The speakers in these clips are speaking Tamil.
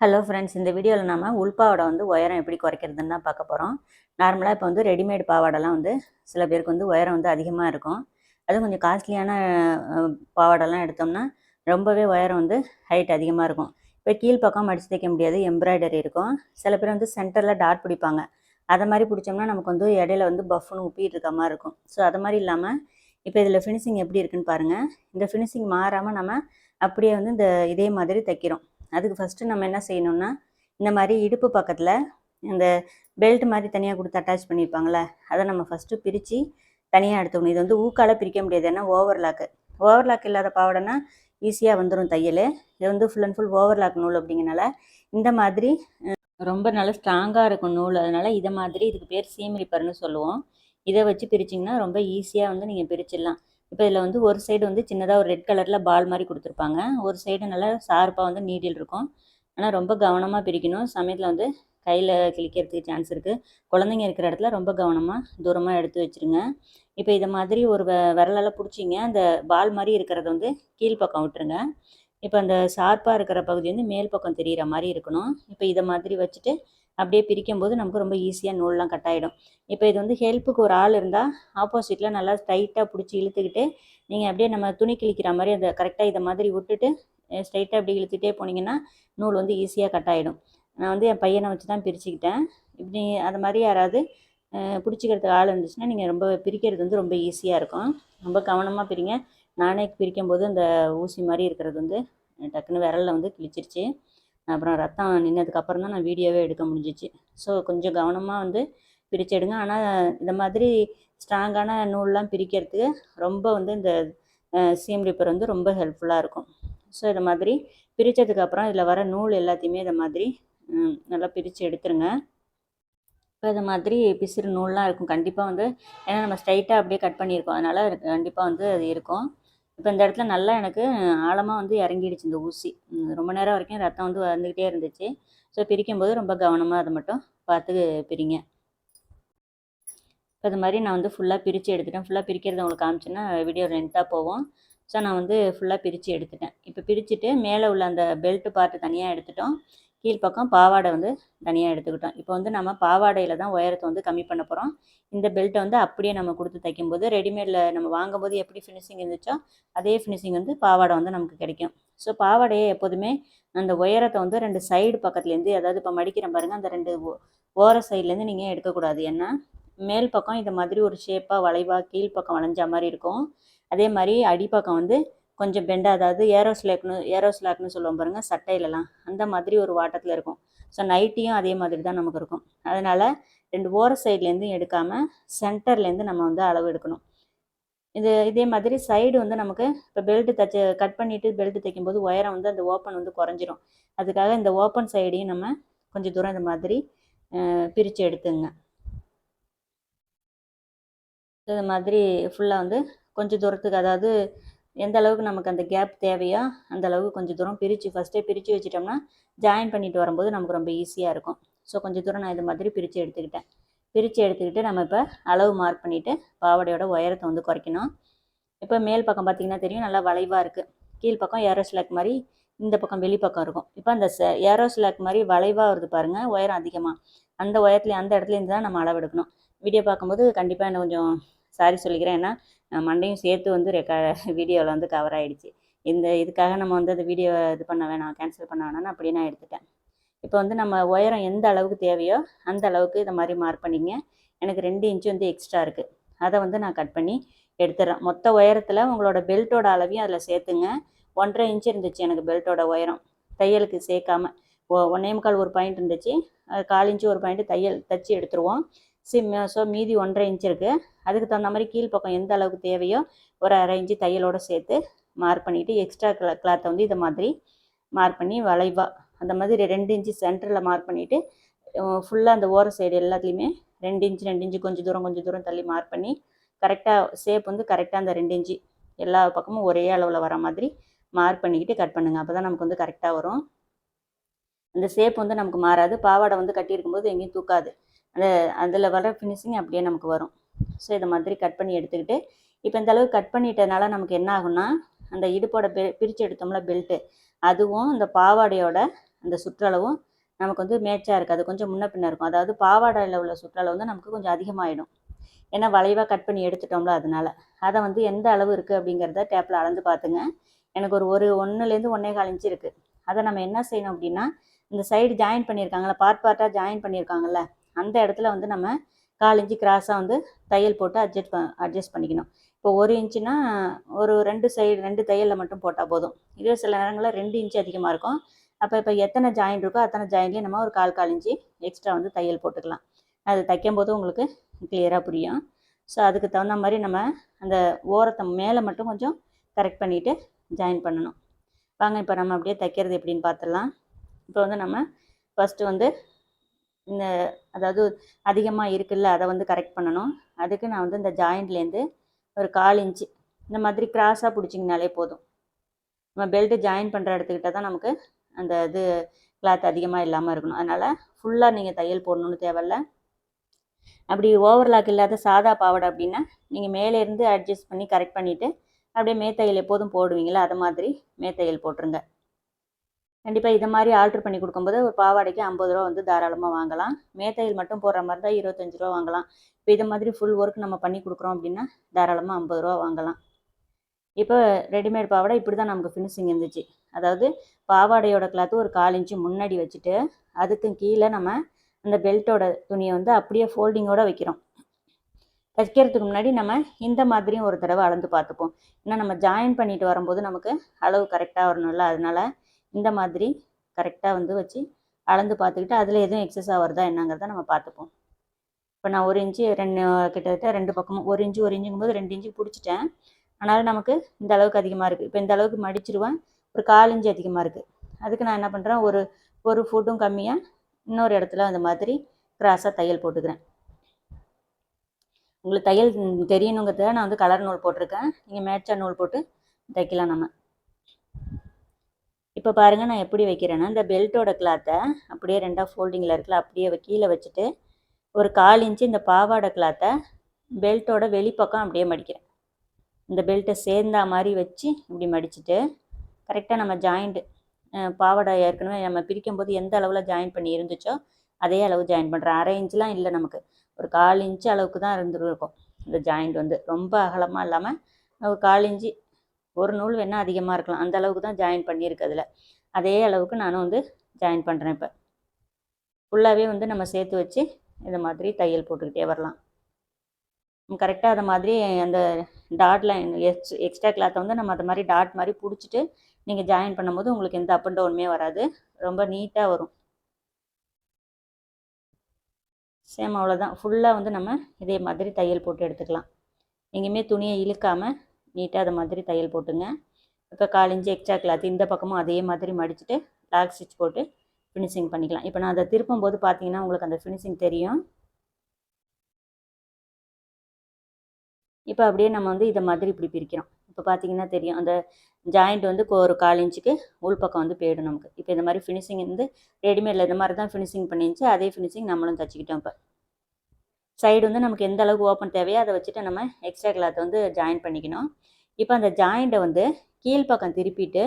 ஹலோ ஃப்ரெண்ட்ஸ் இந்த வீடியோவில் நம்ம உள்பாவோட வந்து உயரம் எப்படி குறைக்கிறதுன்னு தான் பார்க்க போகிறோம் நார்மலாக இப்போ வந்து ரெடிமேட் பாவாடைலாம் வந்து சில பேருக்கு வந்து உயரம் வந்து அதிகமாக இருக்கும். அதுவும் கொஞ்சம் காஸ்ட்லியான பாவாடெல்லாம் எடுத்தோம்னா ரொம்பவே உயரம் வந்து ஹைட் அதிகமாக இருக்கும். இப்போ கீழ்ப்பக்கம் மடித்து தைக்க முடியாது எம்ப்ராய்டரி இருக்கும். சில பேர் வந்து சென்டரில் டாட் பிடிப்பாங்க. அதை மாதிரி பிடிச்சோம்னா நமக்கு வந்து இடையில வந்து பஃப்னு உப்பிட்டு இருக்க மாதிரி இருக்கும். ஸோ அது மாதிரி இல்லாமல் இப்போ இதில் ஃபினிஷிங் எப்படி இருக்குன்னு பாருங்கள் இந்த ஃபினிஷிங் மாறாமல் நம்ம அப்படியே வந்து இந்த இதே மாதிரி தைக்கிறோம். அதுக்கு ஃபஸ்ட்டு நம்ம என்ன செய்யணும்னா இந்த மாதிரி இடுப்பு பக்கத்தில் இந்த பெல்ட் மாதிரி தனியாக கொடுத்து அட்டாச் பண்ணியிருப்பாங்களே அதை நம்ம ஃபஸ்ட்டு பிரித்து தனியாக எடுத்துக்கணும். இது வந்து ஊக்கால பிரிக்க முடியாது. ஏன்னா ஓவர்லாக்கு ஓவர்லாக் இல்லாத பாவாடைனா ஈஸியாக வந்துடும் தையல். இது வந்து ஃபுல் அண்ட் ஃபுல் ஓவர்லாக் நூல் அப்படிங்கனால இந்த மாதிரி ரொம்ப நல்லா ஸ்ட்ராங்காக இருக்கும் நூல். அதனால் இதை மாதிரி இதுக்கு பேர் சீமரிப்பர்னு சொல்லுவோம். இதை வச்சு பிரிச்சிங்கன்னா ரொம்ப ஈஸியாக வந்து நீங்கள் பிரிச்சிடலாம். இப்போ இதில் வந்து ஒரு சைடு வந்து சின்னதாக ஒரு ரெட் கலரில் பால் மாதிரி கொடுத்துருப்பாங்க. ஒரு சைடு நல்லா ஷார்ப்பாக வந்து நீடில் இருக்கும். ஆனால் ரொம்ப கவனமாக பிரிக்கணும். சமயத்தில் வந்து கையில் கிழிக்கிறதுக்கு சான்ஸ் இருக்குது குழந்தைங்க இருக்கிற இடத்துல ரொம்ப கவனமாக தூரமாக எடுத்து வச்சுருங்க. இப்போ இதை மாதிரி ஒரு வ விரலால் பிடிச்சிங்க. அந்த பால் மாதிரி இருக்கிறத வந்து கீழ்ப்பக்கம் விட்டுருங்க. இப்போ அந்த ஷார்ப்பாக இருக்கிற பகுதி வந்து மேல் பக்கம் தெரிகிற மாதிரி இருக்கணும். இப்போ இதை மாதிரி வச்சுட்டு அப்படியே பிரிக்கும் போது நமக்கு ரொம்ப ஈஸியாக நூல்லாம் கட் ஆகிடும் இப்போ இது வந்து ஹெல்ப்புக்கு ஒரு ஆள் இருந்தால் ஆப்போசிட்டில் நல்லா ஸ்ட்ரைட்டாக பிடிச்சி இழுத்துக்கிட்டு நீங்கள் அப்படியே நம்ம துணி கிழிக்கிற மாதிரி அந்த கரெக்டாக இதை மாதிரி விட்டுட்டு ஸ்ட்ரைட்டாக அப்படி இழுத்துட்டே போனீங்கன்னா நூல் வந்து ஈஸியாக கட் ஆகிடும் நான் வந்து என் பையனை வச்சு தான் பிரிச்சுக்கிட்டேன். இப்படி அது மாதிரி யாராவது பிடிச்சிக்கிறதுக்கு ஆள் இருந்துச்சுன்னா நீங்கள் ரொம்ப பிரிக்கிறது வந்து ரொம்ப ஈஸியாக இருக்கும். ரொம்ப கவனமாக பிரிங்க. நானே பிரிக்கும் போது அந்த ஊசி மாதிரி இருக்கிறது வந்து டக்குன்னு விரலில் வந்து கிழிச்சிருச்சு. அப்புறம் ரத்தம் நின்னதுக்கப்புறம் தான் நான் வீடியோவே எடுக்க முடிஞ்சிச்சு. ஸோ கொஞ்சம் கவனமாக வந்து பிரித்து ஆனால் இந்த மாதிரி ஸ்ட்ராங்கான நூல்லாம் பிரிக்கிறதுக்கு ரொம்ப வந்து இந்த சீம் ரிப்பர் வந்து ரொம்ப ஹெல்ப்ஃபுல்லாக இருக்கும். ஸோ இதை மாதிரி பிரித்ததுக்கப்புறம் இதில் வர நூல் எல்லாத்தையுமே இதை மாதிரி நல்லா பிரித்து எடுத்துருங்க. இப்போ இது மாதிரி பிசிறு நூல்லாம் இருக்கும். கண்டிப்பாக வந்து ஏன்னா நம்ம ஸ்ட்ரைட்டாக அப்படியே கட் பண்ணியிருக்கோம். அதனால் கண்டிப்பாக வந்து அது இருக்கும். இப்போ இந்த இடத்துல நல்லா எனக்கு ஆழமாக வந்து இறங்கிடுச்சு இந்த ஊசி. ரொம்ப நேரம் வரைக்கும் ரத்தம் வந்து வந்துக்கிட்டே இருந்துச்சு. ஸோ பிரிக்கும்போது ரொம்ப கவனமாக அதை மட்டும் பார்த்து பிரிங்க. இப்போ இது மாதிரி நான் வந்து ஃபுல்லாக பிரித்து எடுத்துட்டேன். ஃபுல்லாக பிரிக்கிறது உங்களுக்கு காமிச்சேன்னா வீடியோ லென்த்தாக போவோம் ஸோ நான் வந்து ஃபுல்லாக பிரித்து எடுத்துட்டேன். இப்போ பிரிச்சுட்டு மேலே உள்ள அந்த பெல்ட் பார்ட்டு தனியாக எடுத்துட்டோம். கீழ்ப்பக்கம் பாவாடை வந்து தனியாக எடுத்துக்கிட்டோம். இப்போ வந்து நம்ம பாவாடையில் தான் உயரத்தை வந்து கம்மி பண்ண போகிறோம் இந்த பெல்ட்டை வந்து அப்படியே நம்ம கொடுத்து தைக்கும்போது ரெடிமேடில் நம்ம வாங்கும்போது எப்படி ஃபினிஷிங் இருந்துச்சோ அதே ஃபினிஷிங் வந்து பாவாடை வந்து நமக்கு கிடைக்கும். ஸோ பாவாடையை எப்போதுமே அந்த உயரத்தை வந்து ரெண்டு சைடு பக்கத்துலேருந்து அதாவது இப்போ மடிக்கிறேன் பாருங்கள் அந்த ரெண்டு ஓ- ஓர சைட்லேருந்து நீங்கள் எடுக்கக்கூடாது. ஏன்னா மேல் பக்கம் இந்த மாதிரி ஒரு ஷேப்பாக வளைவாக கீழ்ப்பக்கம் வளைஞ்ச மாதிரி இருக்கும். அதே மாதிரி அடிப்பக்கம் வந்து கொஞ்சம் பெண்டாக அதாவது ஏரோஸ்லேக்னு ஏரோஸ்லாக்னு சொல்லுவோம் பாருங்கள் சட்டையிலலாம். அந்த மாதிரி ஒரு வாட்டத்தில் இருக்கும். ஸோ நைட்டியும் அதே மாதிரி தான் நமக்கு இருக்கும். அதனால் ரெண்டு ஓர சைட்லேருந்தும் எடுக்காமல் சென்டர்லேருந்து நம்ம வந்து அளவு எடுக்கணும். இது இதே மாதிரி சைடு வந்து நமக்கு இப்போ பெல்ட் தச்சு கட் பண்ணிவிட்டு பெல்ட் தைக்கும்போது உயரம் வந்து அந்த ஓப்பன் வந்து குறைஞ்சிரும். அதுக்காக இந்த ஓப்பன் சைடையும் நம்ம கொஞ்சம் தூரம் இந்த மாதிரி பிரித்து எடுத்துங்க. இது மாதிரி ஃபுல்லாக வந்து கொஞ்சம் தூரத்துக்கு அதாவது எந்த அளவுக்கு நமக்கு அந்த கேப் தேவையோ அந்த அளவுக்கு கொஞ்சம் தூரம் பிரித்து ஃபஸ்ட்டே பிரித்து வச்சிட்டோம்னா ஜாயின் பண்ணிட்டு வரும்போது நமக்கு ரொம்ப ஈஸியாக இருக்கும். ஸோ கொஞ்சம் தூரம் நான் இது மாதிரி பிரித்து எடுத்துக்கிட்டேன். பிரித்து எடுத்துக்கிட்டு நம்ம இப்போ அளவு மார்க் பண்ணிவிட்டு பாவாடையோட உயரத்தை வந்து குறைக்கணும். இப்போ மேல் பக்கம் பார்த்திங்கன்னா தெரியும் நல்லா வளைவாக இருக்குது கீழ் பக்கம் ஏரோ ஸ்லாக் மாதிரி இந்த பக்கம் வெளிப்பக்கம் இருக்கும். இப்போ அந்த ஏரோ ஸ்லாக் மாதிரி வளைவாக வருது பாருங்கள் உயரம் அதிகமாக அந்த உயரத்துல அந்த இடத்துல இருந்து தான் நம்ம அளவு எடுக்கணும். வீடியோ பார்க்கும்போது கண்டிப்பாக என்ன கொஞ்சம் சாரி சொல்லிக்கிறேன். ஏன்னா மண்டையும் சேர்த்து வந்து ரெக்க வீடியோவில் வந்து கவர் ஆகிடுச்சு இந்த இதுக்காக நம்ம வந்து அந்த வீடியோ இது பண்ண வேணாம் கேன்சல் பண்ண வேணாம்னு அப்படியே நான் எடுத்துட்டேன். இப்போ வந்து நம்ம உயரம் எந்த அளவுக்கு தேவையோ அந்த அளவுக்கு இந்த மாதிரி மார்க் பண்ணிங்க. எனக்கு ரெண்டு இன்ச்சு வந்து எக்ஸ்ட்ரா இருக்குது அதை வந்து நான் கட் பண்ணி எடுத்துடுறேன். மொத்த உயரத்தில் உங்களோட பெல்ட்டோட அளவையும் அதில் சேர்த்துங்க. ஒன்றரை இன்ச்சு இருந்துச்சு எனக்கு பெல்ட்டோட உயரம். தையலுக்கு சேர்க்காம. ஒ- ஒன்னே முக்கால் ஒரு பாயிண்ட் இருந்துச்சு. அது கால் இன்ச்சு ஒரு பாயிண்ட் தையல் தச்சு எடுத்துருவோம். சிம் ஸோ மீதி ஒன்றரை இன்ச் இருக்குது அதுக்கு தகுந்த மாதிரி கீழ்ப்பக்கம் எந்த அளவுக்கு தேவையோ ஒரு அரை இன்ச்சு தையலோடு சேர்த்து மார்க் பண்ணிவிட்டு எக்ஸ்ட்ரா கிளா கிளாத்தை வந்து இதை மாதிரி மார்க் பண்ணி வளைவாக அந்த மாதிரி ரெண்டு இன்ச்சு சென்டரில் மார்க் பண்ணிவிட்டு ஃபுல்லாக அந்த ஓர சைடு எல்லாத்துலேயுமே ரெண்டு இன்ச்சு ரெண்டு இன்ச்சு கொஞ்சம் தூரம் கொஞ்சம் தூரம் தள்ளி மார்க் பண்ணி கரெக்டாக ஷேப் வந்து கரெக்டாக அந்த ரெண்டு இன்ச்சு எல்லா பக்கமும் ஒரே அளவில் வர மாதிரி மார்க் பண்ணிக்கிட்டு கட் பண்ணுங்கள் அப்போ தான் நமக்கு வந்து கரெக்டாக வரும். அந்த ஷேப் வந்து நமக்கு மாறாது. பாவாடை வந்து கட்டியிருக்கும் போது எங்கேயும் தூக்காது. அந்த அதில் வர ஃபினிஷிங் அப்படியே நமக்கு வரும். ஸோ இதை மாதிரி கட் பண்ணி எடுத்துக்கிட்டு இப்போ இந்த அளவு கட் பண்ணிட்டனால நமக்கு என்ன ஆகும்னா அந்த இடுப்போட பெ பிரித்து எடுத்தோம்ல பெல்ட்டு அதுவும் அந்த பாவாடையோட அந்த சுற்றளவும் நமக்கு வந்து மேட்சாக இருக்காது கொஞ்சம் முன்ன பின்ன இருக்கும். அதாவது பாவாடையில் உள்ள சுற்றளவு வந்து நமக்கு கொஞ்சம் அதிகமாகிடும் ஏன்னா வளைவாக கட் பண்ணி எடுத்துட்டோம்ல அதனால. அதை வந்து எந்த அளவு இருக்குது அப்படிங்கிறத டேப்பில் அளந்து பார்த்துங்க எனக்கு ஒரு ஒரு ஒன்றுலேருந்து ஒன்றே கால் இன்ச்சு இருக்குது அதை நம்ம என்ன செய்யணும் அப்படின்னா இந்த சைடு ஜாயின் பண்ணியிருக்காங்கல்ல பார்ட் பார்ட்டாக ஜாயின் பண்ணியிருக்காங்கல்ல அந்த இடத்துல வந்து நம்ம கால் இன்ச்சு கிராஸாக வந்து தையல் போட்டு அட்ஜஸ்ட் ப அட்ஜஸ்ட் பண்ணிக்கணும். இப்போ ஒரு இன்ச்சுனா ஒரு ரெண்டு சைடு ரெண்டு தையலில் மட்டும் போட்டால் போதும். இதே சில நேரங்களில் ரெண்டு இன்ச்சு அதிகமாக இருக்கும். அப்போ இப்போ எத்தனை ஜாயின் இருக்கோ அத்தனை ஜாயின்லேயும் நம்ம ஒரு கால் கால் இன்ச்சு எக்ஸ்ட்ரா வந்து தையல் போட்டுக்கலாம். அது தைக்கும் போது உங்களுக்கு கிளியராக புரியும். ஸோ அதுக்கு தகுந்த மாதிரி நம்ம அந்த ஓரத்தை மேலே மட்டும் கொஞ்சம் கரெக்ட் பண்ணிவிட்டு ஜாயின் பண்ணணும். வாங்க இப்போ நம்ம அப்படியே தைக்கிறது எப்படின்னு பார்த்துடலாம் இப்போ வந்து நம்ம ஃபஸ்ட்டு வந்து இந்த அதாவது அதிகமாக இருக்குல்ல அதை வந்து கரெக்ட் பண்ணணும். அதுக்கு நான் வந்து இந்த ஜாயிண்ட்லேருந்து ஒரு கால் இன்ச்சு இந்த மாதிரி கிராஸாக பிடிச்சிங்கனாலே போதும். நம்ம பெல்ட்டு ஜாயின் பண்ணுற இடத்துக்கிட்ட தான் நமக்கு அந்த இது கிளாத் அதிகமாக இல்லாமல் இருக்கணும். அதனால் ஃபுல்லாக நீங்கள் தையல் போடணும்னு தேவையில்ல அப்படி ஓவர்லாக் இல்லாத சாதா பாவாடை அப்படின்னா நீங்கள் மேலே இருந்து அட்ஜஸ்ட் பண்ணி கரெக்ட் பண்ணிவிட்டு அப்படியே மேத்தையல் எப்போதும் போடுவீங்களா? அது மாதிரி மேத்தையல் போட்டுருங்க. கண்டிப்பாக இதை மாதிரி ஆல்ட்ரு பண்ணி கொடுக்கும்போது ஒரு பாவாடைக்கு ஐம்பது ரூபா வந்து தாராளமாக வாங்கலாம். மேத்தையில் மட்டும் போடுற மாதிரி தான் இருபத்தஞ்சி ரூபா வாங்கலாம். இப்போ இது மாதிரி ஃபுல் ஒர்க் நம்ம பண்ணி கொடுக்குறோம் அப்படின்னா தாராளமாக ஐம்பது ரூபா வாங்கலாம். இப்போ ரெடிமேட் பாவாடை இப்படி தான் நமக்கு ஃபினிஷிங் இருந்துச்சு. அதாவது பாவாடையோட கிளாத்து ஒரு கால் இன்ச்சு முன்னாடி வச்சுட்டு அதுக்கு கீழே நம்ம அந்த பெல்ட்டோட துணியை வந்து அப்படியே ஃபோல்டிங்கோடு வைக்கிறோம். தைக்கிறதுக்கு முன்னாடி நம்ம இந்த மாதிரியும் ஒரு தடவை அளந்து பார்த்துப்போம். ஏன்னா நம்ம ஜாயின் பண்ணிட்டு வரும்போது நமக்கு அளவு கரெக்டாக வரணும்ல. அதனால இந்த மாதிரி கரெக்டாக வந்து வச்சு அளந்து பார்த்துக்கிட்டு அதில் எதுவும் எக்ஸஸாக வருதா என்னங்கிறத நம்ம பார்த்துப்போம். இப்போ நான் ஒரு இன்ச்சு ரெண்டு கிட்டத்தட்ட ரெண்டு பக்கமும் ஒரு இன்ச்சு ஒரு இன்ச்சுங்கும் போது ரெண்டு இன்ச்சு பிடிச்சிட்டேன். அதனால் நமக்கு இந்த அளவுக்கு அதிகமாக இருக்குது இப்போ இந்த அளவுக்கு மடிச்சிருவேன். ஒரு கால் இன்ச்சு அதிகமாக இருக்குது அதுக்கு நான் என்ன பண்ணுறேன் ஒரு ஒரு ஃபுட்டும் கம்மியாக இன்னொரு இடத்துல அந்த மாதிரி கிராஸாக தையல் போட்டுக்கிறேன். உங்களுக்கு தையல் தெரியணுங்கிறத நான் வந்து கலர் நூல் போட்டிருக்கேன். நீங்கள் மேட்சாக நூல் போட்டு தைக்கலாம் நம்ம. இப்போ பாருங்கள் நான் எப்படி வைக்கிறேன்னா இந்த பெல்ட்டோட கிளாத்தை அப்படியே ரெண்டாக ஃபோல்டிங்கில் இருக்குல்ல அப்படியே கீழே வச்சுட்டு ஒரு கால் இன்ச்சு இந்த பாவாடை கிளாத்தை பெல்ட்டோட வெளிப்பக்கம் அப்படியே மடிக்கிறேன். இந்த பெல்ட்டை சேர்ந்தா மாதிரி வச்சு இப்படி மடிச்சுட்டு கரெக்டாக நம்ம ஜாயிண்ட்டு பாவாடை ஏற்கனவே நம்ம பிரிக்கும் போது எந்த அளவில் ஜாயின் பண்ணி இருந்துச்சோ அதே அளவு ஜாயின் பண்ணுறேன் அரை இன்ச்லாம் இல்லை நமக்கு. ஒரு கால் இன்ச்சு அளவுக்கு தான் இருந்துருக்கும். இந்த ஜாயிண்ட் வந்து ரொம்ப அகலமாக இல்லாமல் ஒரு கால் இன்ச்சு ஒரு நூல் வேணால் அதிகமாக இருக்கலாம். அந்த அளவுக்கு தான் ஜாயின் பண்ணியிருக்கு அதில் அதே அளவுக்கு நானும் வந்து ஜாயின் பண்ணுறேன் இப்போ. ஃபுல்லாகவே வந்து நம்ம சேர்த்து வச்சு இந்த மாதிரி தையல் போட்டுக்கிட்டே வரலாம். கரெக்டாக அதை மாதிரி அந்த டாட் லைன் எக்ஸ் எக்ஸ்ட்ரா கிளாத்தை வந்து நம்ம அதை மாதிரி டாட் மாதிரி பிடிச்சிட்டு நீங்கள் ஜாயின் பண்ணும்போது உங்களுக்கு எந்த அப் அண்ட் டவுனுமே வராது. ரொம்ப நீட்டாக வரும். சேம் அவ்வளோதான் ஃபுல்லாக வந்து நம்ம இதே மாதிரி தையல் போட்டு எடுத்துக்கலாம். எங்கேயுமே துணியை இழுக்காமல் நீட்டாக அதை மாதிரி தையல் போட்டுங்க. இப்போ காலிஞ்சி எக்ஸ்ட்ரா கிளாத் இந்த பக்கமும் அதே மாதிரி மடிச்சுட்டு லாக் ஸ்டிச் போட்டு ஃபினிஷிங் பண்ணிக்கலாம். இப்போ நான் அதை திருப்பும் போது பார்த்தீங்கன்னா உங்களுக்கு அந்த ஃபினிஷிங் தெரியும். இப்போ அப்படியே நம்ம வந்து இதை மாதிரி இப்படி பிரிக்கிறோம். இப்போ பார்த்தீங்கன்னா தெரியும். அந்த ஜாயிண்ட் வந்து ஒரு கால் இன்ச்சுக்கு உள் பக்கம் வந்து போயிடும் நமக்கு. இப்போ இந்த மாதிரி ஃபினிஷிங் வந்து ரெடிமேடில் இந்த மாதிரி தான் ஃபினிஷிங் பண்ணிருந்துச்சு. அதே ஃபினிஷிங் நம்மளும் தச்சுக்கிட்டோம் இப்போ. சைடு வந்து நமக்கு எந்த அளவுக்கு ஓப்பன் தேவையோ அதை வச்சுட்டு நம்ம எக்ஸ்ட்ரா கிளாத் வந்து ஜாயின் பண்ணிக்கணும். இப்போ அந்த ஜாயிண்ட்டை வந்து கீழ்ப்பக்கம் திருப்பிட்டு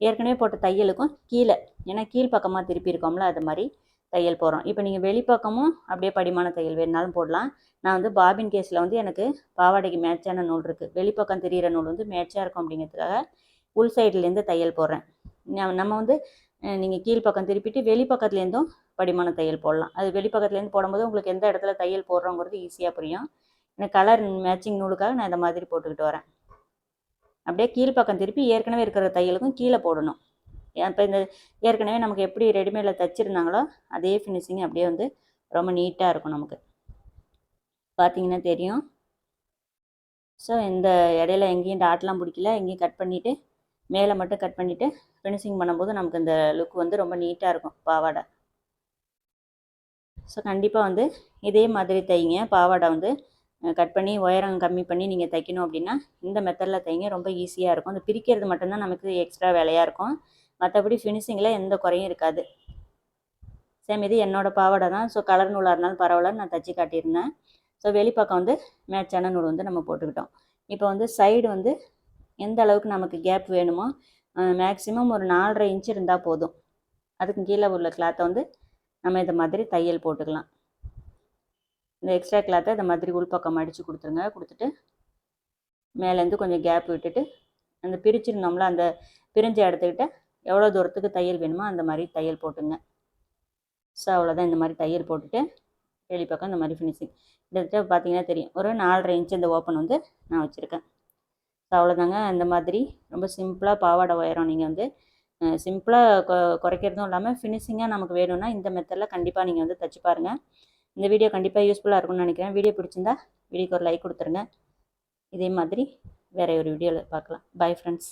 ஏற்கனவே போட்ட தையலுக்கும் கீழே ஏன்னா கீழ்ப்பக்கமாக திருப்பி இருக்கோம்ல அது மாதிரி தையல் போடுறோம் இப்போ நீங்கள் வெளிப்பக்கமும் அப்படியே படிமான தையல் வேணுனாலும் போடலாம். நான் வந்து பாபின் கேஸில் வந்து எனக்கு பாவாடைக்கு மேட்சான நூல் இருக்குது வெளிப்பக்கம் தெரிகிற நூல் வந்து மேட்சாக இருக்கும் அப்படிங்கிறதுக்காக உள் சைட்லேருந்து தையல் போடுறேன். நம்ம வந்து நீங்கள் கீழ்ப்பக்கம் திருப்பிட்டு வெளிப்பக்கத்துலேருந்தும் படிமான தையல் போடலாம். அது வெளிப்பக்கத்துலேருந்து போடும்போது உங்களுக்கு எந்த இடத்துல தையல் போடுறோங்கிறது ஈஸியாக புரியும். எனக்கு கலர் மேட்சிங் நூலுக்காக நான் இந்த மாதிரி போட்டுக்கிட்டு வரேன். அப்படியே கீழ்ப்பக்கம் திருப்பி ஏற்கனவே இருக்கிற தையலுக்கும் கீழே போடணும். இப்போ இந்த ஏற்கனவே நமக்கு எப்படி ரெடிமேடில் தைச்சிருந்தாங்களோ அதே ஃபினிஷிங் அப்படியே வந்து ரொம்ப நீட்டாக இருக்கும் நமக்கு. பார்த்தீங்கன்னா தெரியும். ஸோ இந்த இடையில எங்கேயும் டாட்லாம் பிடிக்கல. எங்கேயும் கட் பண்ணிவிட்டு மேலே மட்டும் கட் பண்ணிவிட்டு ஃபினிஷிங் பண்ணும்போது நமக்கு இந்த லுக் வந்து ரொம்ப நீட்டாக இருக்கும் பாவாடை. ஸோ கண்டிப்பாக வந்து இதே மாதிரி தைங்க பாவாடை வந்து கட் பண்ணி உயரம் கம்மி பண்ணி நீங்கள் தைக்கணும் அப்படின்னா இந்த மெத்தடில் தைங்க ரொம்ப ஈஸியாக இருக்கும். அந்த பிரிக்கிறது மட்டும்தான் நமக்கு எக்ஸ்ட்ரா வேலையாக இருக்கும். மற்றபடி ஃபினிஷிங்கில் எந்த குறையும் இருக்காது. சேம் இது என்னோடய பாவாடை தான். ஸோ கலர் நூலாக இருந்தாலும் பரவாயில்ல நான் தச்சு காட்டியிருந்தேன். ஸோ வெளிப்பக்கம் வந்து மேட்சான நூல் வந்து நம்ம போட்டுக்கிட்டோம். இப்போ வந்து சைடு வந்து எந்த அளவுக்கு நமக்கு கேப் வேணுமோ மேக்ஸிமம் ஒரு நாலரை இன்ச் இருந்தால் போதும். அதுக்கு கீழே உள்ள கிளாத்தை வந்து நம்ம இந்த மாதிரி தையல் போட்டுக்கலாம். இந்த எக்ஸ்ட்ரா கிளாத்தை இந்த மாதிரி உள்பக்கம் அடித்து கொடுத்துருங்க. கொடுத்துட்டு மேலேருந்து கொஞ்சம் கேப் விட்டுட்டு அந்த பிரிச்சிருந்தோம்ல அந்த பிரிஞ்ச இடத்துக்கிட்ட எவ்வளோ தூரத்துக்கு தையல் வேணுமோ அந்த மாதிரி தையல் போட்டுங்க. ஸோ அவ்வளோதான் இந்த மாதிரி தையல் போட்டுட்டு வெளிப்பக்கம் இந்த மாதிரி ஃபினிஷிங் கிட்டத்தட்ட பார்த்தீங்கன்னா தெரியும். ஒரு நாலரை இன்ச் இந்த ஓப்பன் வந்து நான் வச்சுருக்கேன். ஸோ அவ்வளோதாங்க இந்த மாதிரி ரொம்ப சிம்பிளாக பாவாடை உயரம் நீங்கள் வந்து சிம்பிளாக கொ குறைக்கிறதும் இல்லாமல் ஃபினிஷிங்காக நமக்கு வேணும்னா இந்த மெத்தடில் கண்டிப்பாக நீங்கள் வந்து தச்சு பாருங்கள் இந்த வீடியோ கண்டிப்பாக யூஸ்ஃபுல்லாக இருக்கும்னு நினைக்கிறேன். வீடியோ பிடிச்சிருந்தா வீடியோக்கு ஒரு லைக் கொடுத்துருங்க. இதே மாதிரி வேறு ஒரு வீடியோவில் பார்க்கலாம். Bye friends